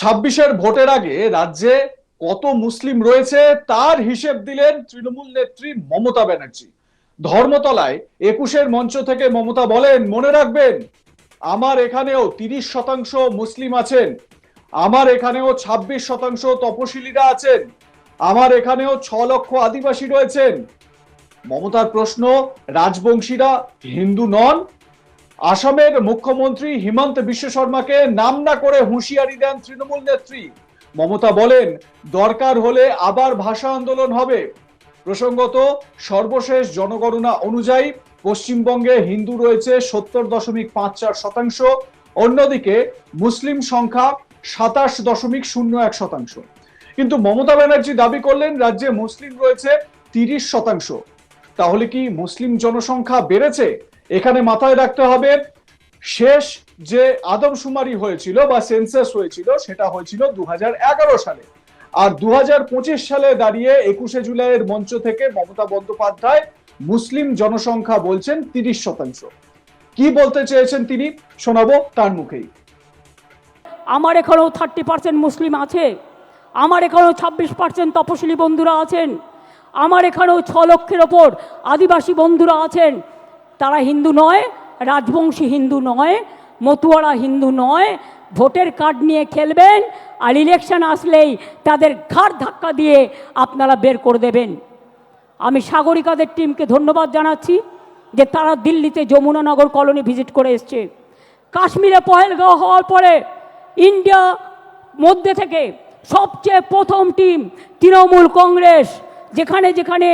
ছাব্বিশের ভোটের আগে রাজ্যে কত মুসলিম রয়েছে তার হিসেব দিলেন তৃণমূল নেত্রী মমতা ব্যানার্জি। ধর্মতলায় একুশের মঞ্চ থেকে মমতা বলেন, মনে রাখবেন, আমার এখানেও তিরিশ শতাংশ মুসলিম আছেন, আমার এখানেও ছাব্বিশ শতাংশ তপশিলীরা আছেন, আমার এখানেও ছ লক্ষ আদিবাসী রয়েছেন। মমতার প্রশ্ন, রাজবংশীরা হিন্দু নন? আসামের মুখ্যমন্ত্রী হিমন্ত বিশ্ব শর্মাকে নাম না করে হুঁশিয়ারি দেন তৃণমূল নেত্রী। মমতা বলেন, দরকার হলে আবার ভাষা আন্দোলন হবে। প্রসঙ্গত, সর্বশেষ জনগণনা অনুযায়ী পশ্চিমবঙ্গে হিন্দু রয়েছে সত্তর দশমিক পাঁচ চার শতাংশ, অন্যদিকে মুসলিম সংখ্যা সাতাশ দশমিক শূন্য এক শতাংশ। কিন্তু মমতা ব্যানার্জি দাবি করলেন, রাজ্যে মুসলিম রয়েছে তিরিশ শতাংশ। তাহলে কি মুসলিম জনসংখ্যা বেড়েছে? এখানে মাথায় রাখতে হবে, শেষ যে আদমশুমারি হয়েছিল বা সেন্সাস হয়েছিল, সেটা হয়েছিল দু হাজার এগারো সালে। আর দু হাজার পঁচিশ সালে দাঁড়িয়ে একুশে জুলাইয়ের মঞ্চ থেকে মমতা বন্দ্যোপাধ্যায় মুসলিম জনসংখ্যা বলছেন তিরিশ শতাংশ। কি বলতে চেয়েছেন তিনি? শোনাবো তার মুখেই। আমার এখানেও থার্টি পার্সেন্ট মুসলিম আছে, আমার এখানেও ছাব্বিশ পার্সেন্ট তপশিলি বন্ধুরা আছেন, আমার এখানেও ছ লক্ষের ওপর আদিবাসী বন্ধুরা আছেন তারা হিন্দু নয়, রাজবংশী হিন্দু নয়, মতুয়ারা হিন্দু নয়, ভোটের কার্ড নিয়ে খেলবেন আর ইলেকশন আসলেই তাদের ঘাড় ধাক্কা দিয়ে আপনারা বের করে দেবেন। আমি সাগরিকাদের টিমকে ধন্যবাদ জানাচ্ছি যে তারা দিল্লিতে যমুনানগর কলোনি ভিজিট করে এসছে। কাশ্মীরে পহেলগাঁও হওয়ার পরে ইন্ডিয়া মধ্যে থেকে সবচেয়ে প্রথম টিম তৃণমূল কংগ্রেস, যেখানে যেখানে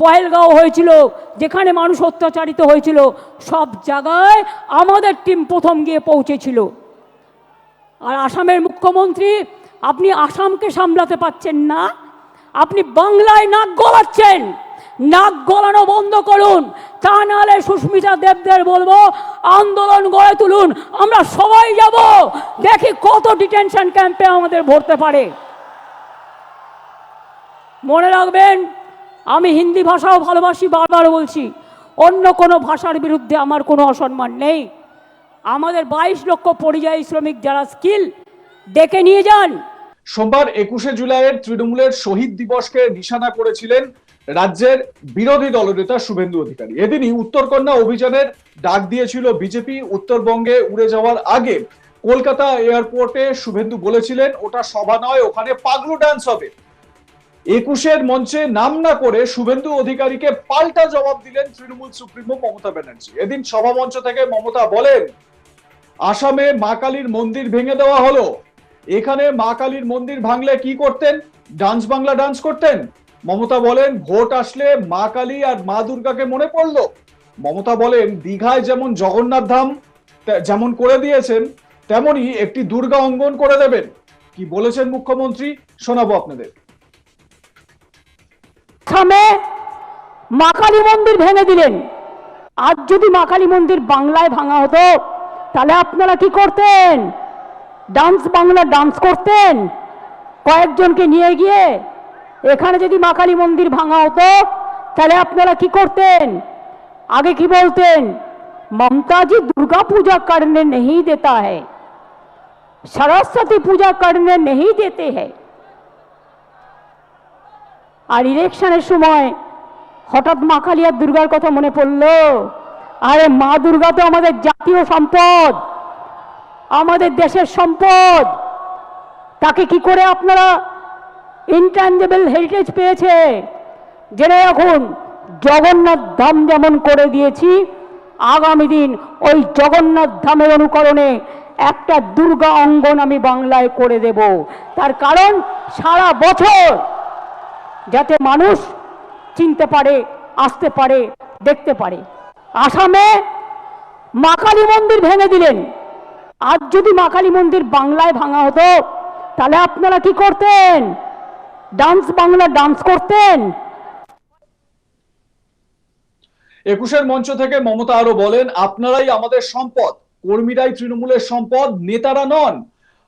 পহেলগাঁও হয়েছিল, যেখানে মানুষ অত্যাচারিত হয়েছিল, সব জায়গায় আমাদের টিম প্রথম গিয়ে পৌঁছেছিল। আর আসামের মুখ্যমন্ত্রী, আপনি আসামকে সামলাতে পাচ্ছেন না, আপনি বাংলায় নাক গলাচ্ছেন, নাক গলানো বন্ধ করুন, তা নাহলে সুস্মিতা দেবদের বলব, আন্দোলন গড়ে তুলুন, আমরা সবাই যাব, দেখি কত ডিটেনশন ক্যাম্পে আমাদের ভরতে পারে। মনে রাখবেন আমি হিন্দি ভাষাও ভালোবাসি, বারবার বলছি, অন্য কোনো ভাষার বিরুদ্ধে আমার কোনো অসম্মান নেই। আমাদের বাইশ লক্ষ পরিযায়ী শ্রমিক যারা স্কিল, ডেকে নিয়ে যান। সোমবার একুশে জুলাইয়ের তৃণমূলের শহীদ দিবসকে নিশানা করেছিলেন রাজ্যের বিরোধী দলনেতা শুভেন্দু অধিকারী। এদিনই উত্তরকন্যা অভিযানের ডাক দিয়েছিল বিজেপি, উত্তরবঙ্গে উড়ে যাওয়ার আগে। কলকাতা এয়ারপোর্টে শুভেন্দু বলেছিলেন, ওটা সভা নয়, ওখানে পাগলু ডান্স হবে। একুশের মঞ্চে নাম না করে শুভেন্দু অধিকারীকে পাল্টা জবাব দিলেন তৃণমূল সুপ্রিমো মমতা ব্যানার্জি। এদিন সভা মঞ্চ থেকে মমতা বলেন, আসামে মা কালীর মন্দির ভেঙে দেওয়া হলো। এখানে মা কালীর মন্দির ভাঙলে কি করতেন? ডান্স বাংলা ডান্স করতেন? মমতা বলেন, ভোট আসলে মা কালী আর মা দুর্গাকে মনে পড়ল। মমতা বলেন, দীঘায় যেমন জগন্নাথ ধাম যেমন করে দিয়েছেন তেমনই একটি দুর্গা অঙ্গন করে দেবেন। কি বলেছেন মুখ্যমন্ত্রী? শোনাবো আপনাদের। আসামে মা কালী মন্দির ভেঙে দিলেন আজ যদি মা কালী মন্দির বাংলায় ভাঙা হতো তাহলে আপনারা কি করতেন ডান্স বাংলা ডান্স করতেন কয়েকজনকে নিয়ে গিয়ে এখানে যদি মা কালী মন্দির ভাঙা হতো তাহলে আপনারা কি করতেন আগে কি বলতেন ममता जी दुर्गा पूजा करने नहीं देता है सरस्वती पूजा करने नहीं देते हैं আর ইলেকশনের সময় হঠাৎ মা কালিয়ার দুর্গার কথা মনে পড়ল। আরে মা দুর্গা তো আমাদের জাতীয় সম্পদ, আমাদের দেশের সম্পদ। তাকে কি করে আপনারা ইনট্যাঞ্জেবল হেরিটেজ পেয়েছে? জেনে রাখুন, জগন্নাথ ধাম যেমন করে দিয়েছি, আগামী দিন ওই জগন্নাথ ধামের অনুকরণে একটা দুর্গা অঙ্গন আমি বাংলায় করে দেব। তার কারণ সারা বছর যাতে মানুষ চিনতে পারে, আসতে পারে, দেখতে পারে। আসামে মা কালী মন্দির ভেঙে দিলেন। আজ যদি মা কালী মন্দির বাংলায় ভাঙা হতো, তাহলে আপনারা কি করতেন? ডান্স বাংলা ডান্স করতেন? একুশের মঞ্চ থেকে মমতা আরও বলেন, আপনারাই আমাদের সম্পদ, কর্মীরাই তৃণমূলের সম্পদ, নেতারা নন।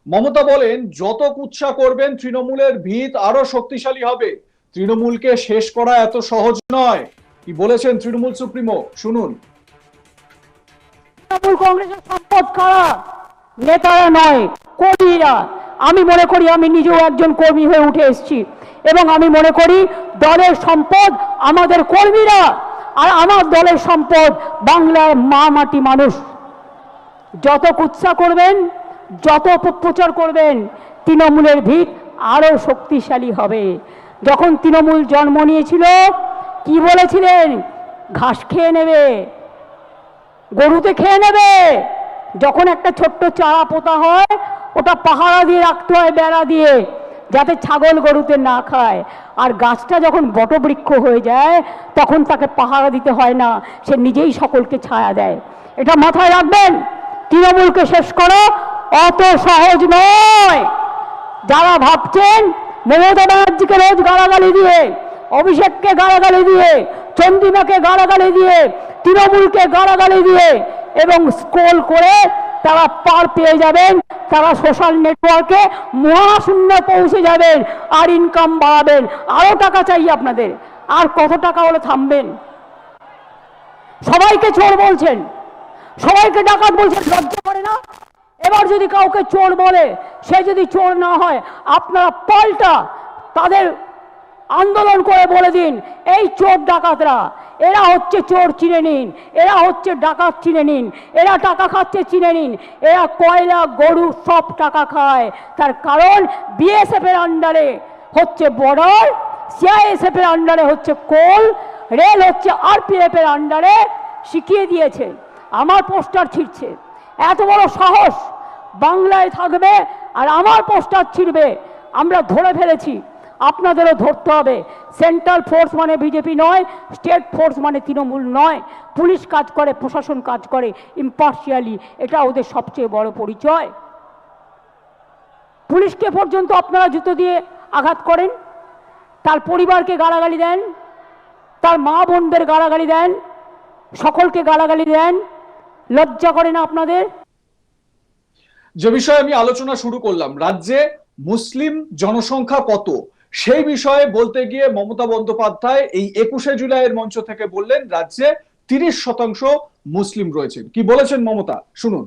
মমতা বলেন, যত কুৎসা করবেন, তৃণমূলের ভিত আরও শক্তিশালী হবে। তৃণমূলকে শেষ করা এত সহজ নয়। কি বলেছেন তৃণমূল সুপ্রিমো? শুনুন। তৃণমূল কংগ্রেসের সম্পদ কারা? নেতারা নয়, কর্মীরা। আমি মনে করি আমি নিজেও একজন কর্মী হয়ে উঠে এসেছি। এবং আমি মনে করি দলের সম্পদ আমাদের কর্মীরা। আর আমার দলের সম্পদ বাংলার মা মাটি মানুষ। যত কুৎসা করবেন, যত অপপ্রচার করবেন, তৃণমূলের ভিত আরও শক্তিশালী হবে। যখন তৃণমূল জন্ম নিয়েছিল, কি বলেছিলেন? ঘাস খেয়ে নেবে, গরুতে খেয়ে নেবে। যখন একটা ছোট্ট চারা পোতা হয়, ওটা পাহারা দিয়ে রাখতে হয় বেড়া দিয়ে, যাতে ছাগল গরুতে না খায়। আর গাছটা যখন বটবৃক্ষ হয়ে যায়, তখন তাকে পাহারা দিতে হয় না, সে নিজেই সকলকে ছায়া দেয়। এটা মাথায় রাখবেন, তৃণমূলকে শেষ করো, অত সহজ নয়। যারা ভাবছেন, মমতা ব্যানার্জিকে রোজ গালাগালি দিয়ে, অভিষেককে গালাগালি দিয়ে চন্দ্রিমাকে গালাগালি দিয়ে, তৃণমূলকে গালাগালি দিয়ে এবং স্ক্রোল করে তারা পার পেয়ে যাবেন, তারা সোশ্যাল নেটওয়ার্কে মহাশূন্য পৌঁছে যাবেন, আর ইনকাম বাড়াবেন। আরও টাকা চাই আপনাদের। আর কত টাকা হলে থামবেন? সবাইকে চোর বলছেন। সবাইকে ডাকাত বলছেন লজ্জা করে না। এবার যদি কাউকে চোর বলে, সে যদি চোর না হয়, আপনারা পাল্টা তাদের আন্দোলন করে বলে দিন, এই চোর ডাকাতরা, এরা হচ্ছে চোর চিনে নিন, এরা হচ্ছে ডাকাত চিনে নিন, এরা টাকা খাচ্ছে চিনে নিন, এরা কয়লা, গরু সব টাকা খায়। তার কারণ বিএসএফ এর আন্ডারে হচ্ছে বর্ডার সিআইএসএফ এর আন্ডারে হচ্ছে কোল, রেল হচ্ছে আরপিএফ এর আন্ডারে শিখিয়ে দিয়েছে। আমার পোস্টার ছিঁড়ছে। এত বড় সাহস বাংলায় থাকবে আর আমার পোস্টার ছিঁড়বে, আমরা ধরে ফেলেছি। আপনাদেরও ধরতে হবে। সেন্ট্রাল ফোর্স মানে বিজেপি নয় স্টেট ফোর্স মানে তৃণমূল নয়। পুলিশ কাজ করে, প্রশাসন কাজ করে ইম্পার্শিয়ালি এটা ওদের সবচেয়ে বড় পরিচয়। পুলিশকে পর্যন্ত আপনারা জুতো দিয়ে আঘাত করেন, তার পরিবারকে গালাগালি দেন, তার মা বোনদের গালাগালি দেন, সকলকে গালাগালি দেন, লজ্জা করে না আপনাদের? যে বিষয়ে আমি আলোচনা শুরু করলাম, রাজ্যে মুসলিম জনসংখ্যা কত? সেই বিষয়ে বলতে গিয়ে মমতা বন্দ্যোপাধ্যায় এই একুশে জুলাইয়ের মঞ্চ থেকে বললেন, রাজ্যে তিরিশ শতাংশ মুসলিম রয়েছেন। কি বলেছেন মমতা? শুনুন।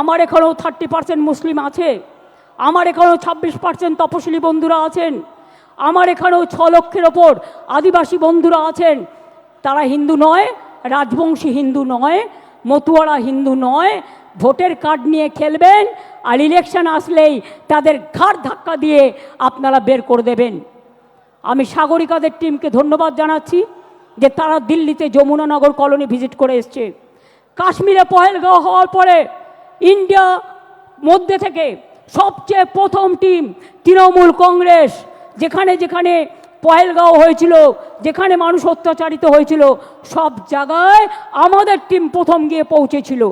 আমার এখানেও থার্টি পার্সেন্ট মুসলিম আছে। আমার এখানেও ছাব্বিশ পার্সেন্ট তপশিলি বন্ধুরা আছেন। আমার এখানেও ছ লক্ষের ওপর আদিবাসী বন্ধুরা আছেন। তারা হিন্দু নয়, রাজবংশী হিন্দু নয়, মতুয়ারা হিন্দু নয় ভোটের কার্ড নিয়ে খেলবেন আর ইলেকশন আসলেই তাদের ঘাড় ধাক্কা দিয়ে আপনারা বের করে দেবেন। আমি সাগরিকাদের টিমকে ধন্যবাদ জানাচ্ছি যে তারা দিল্লিতে যমুনানগর কলোনি ভিজিট করে এসছে। কাশ্মীরে পহেলগাঁও হওয়ার পরে ইন্ডিয়া মধ্যে থেকে সবচেয়ে প্রথম টিম তৃণমূল কংগ্রেস। যেখানে যেখানে পহেলগাঁও হয়েছিল, যেখানে মানুষ অত্যাচারিত হয়েছিল, সব জায়গায় আমাদের টিম প্রথম গিয়ে পৌঁছেছিল।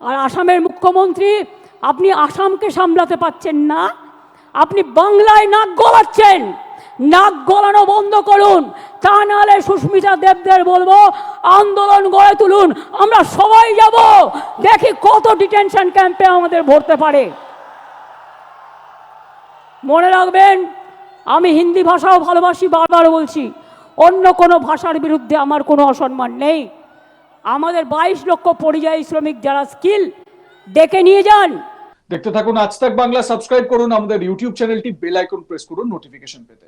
আর আসামের মুখ্যমন্ত্রী, আপনি আসামকে সামলাতে পাচ্ছেন না। আপনি বাংলায় নাক গলাচ্ছেন। নাক গলানো বন্ধ করুন। তা নাহলে সুস্মিতা দেবদের বলব, আন্দোলন গড়ে তুলুন। আমরা সবাই যাব। দেখি কত ডিটেনশন ক্যাম্পে আমাদের ভরতে পারে। মনে রাখবেন, আমি হিন্দি ভাষাও ভালোবাসি, বারবার বলছি, অন্য কোনো ভাষার বিরুদ্ধে আমার কোনো অসম্মান নেই। আমাদের বাইশ লক্ষ পরিযায়ী শ্রমিক যারা স্কিল ডেকে নিয়ে যান। দেখতে থাকুন আজ তাক বাংলা, সাবস্ক্রাইব করুন আমাদের ইউটিউব চ্যানেলটি, বেল আইকন প্রেস করুন নোটিফিকেশন পেতে।